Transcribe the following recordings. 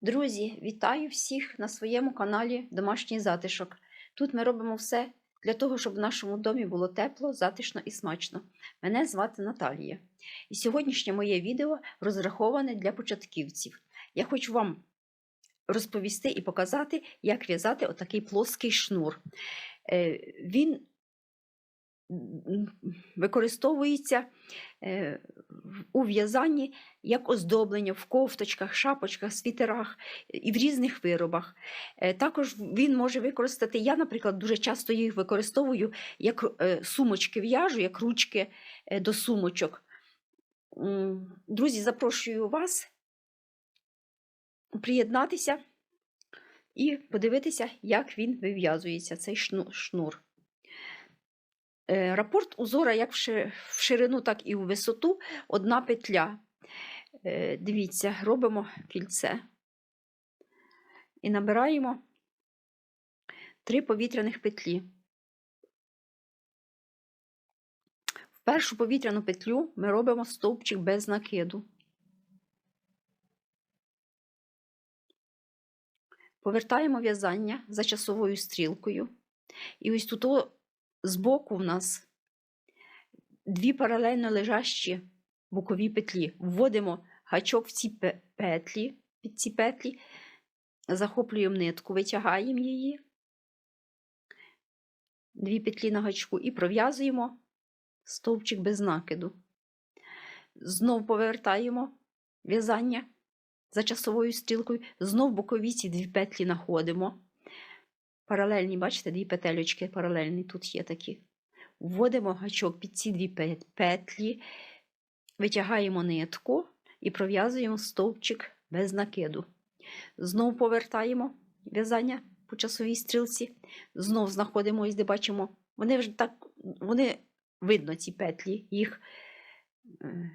Друзі, вітаю всіх на своєму каналі Домашній затишок. Тут ми робимо все для того, щоб в нашому домі було тепло, затишно і смачно. Мене звати Наталія. І сьогоднішнє моє відео розраховане для початківців. Я хочу вам розповісти і показати, як в'язати отакий плоский шнур. Е, Він використовується е, у в'язанні як оздоблення в кофточках, шапочках, світерах і в різних виробах. Е, Також він може використати, я, наприклад, дуже часто їх використовую як е, сумочки в'яжу, як ручки до сумочок. Друзі, запрошую вас приєднатися і подивитися, як він вив'язується, цей шнур. Е, Рапорт узора як в ширину, так і у висоту одна петля. Е, Дивіться, робимо кільце і набираємо три повітряних петлі. В першу повітряну петлю ми робимо стовпчик без накиду. Повертаємо в'язання за часовою стрілкою. І ось тут збоку в нас дві паралельно лежащі бокові петлі. Вводимо гачок в ці петлі, під ці петлі, захоплюємо нитку, витягаємо її, дві петлі на гачку і пров'язуємо стовпчик без накиду. Знов повертаємо в'язання за часовою стрілкою, знов бокові ці дві петлі знаходимо. Паралельні, бачите, дві петельочки паралельні тут є такі. Вводимо гачок під ці дві петлі, витягаємо нитку і пров'язуємо стовпчик без накиду. Знов повертаємо в'язання по часовій стрілці, знов знаходимо, ось де бачимо, вони вже так, вони видно, ці петлі, їх е,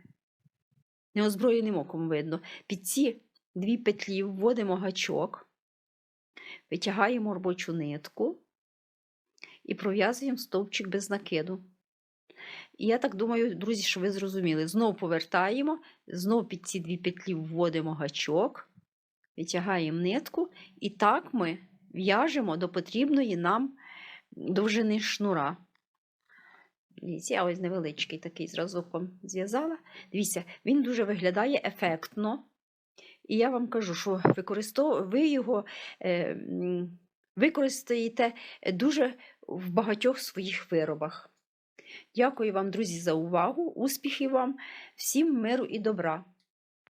неозброєним оком видно. Під ці дві петлі вводимо гачок, витягаємо робочу нитку і пров'язуємо стовпчик без накиду. І я так думаю, друзі, що ви зрозуміли. Знову повертаємо, знову під ці дві петлі вводимо гачок, витягаємо нитку, і так ми в'яжемо до потрібної нам довжини шнура. Дивіться, я ось невеличкий такий зразок зв'язала. Дивіться, він дуже виглядає ефектно. І я вам кажу, що використов... ви його е, використаєте дуже в багатьох своїх виробах. Дякую вам, друзі, за увагу. Успіхів вам, всім миру і добра!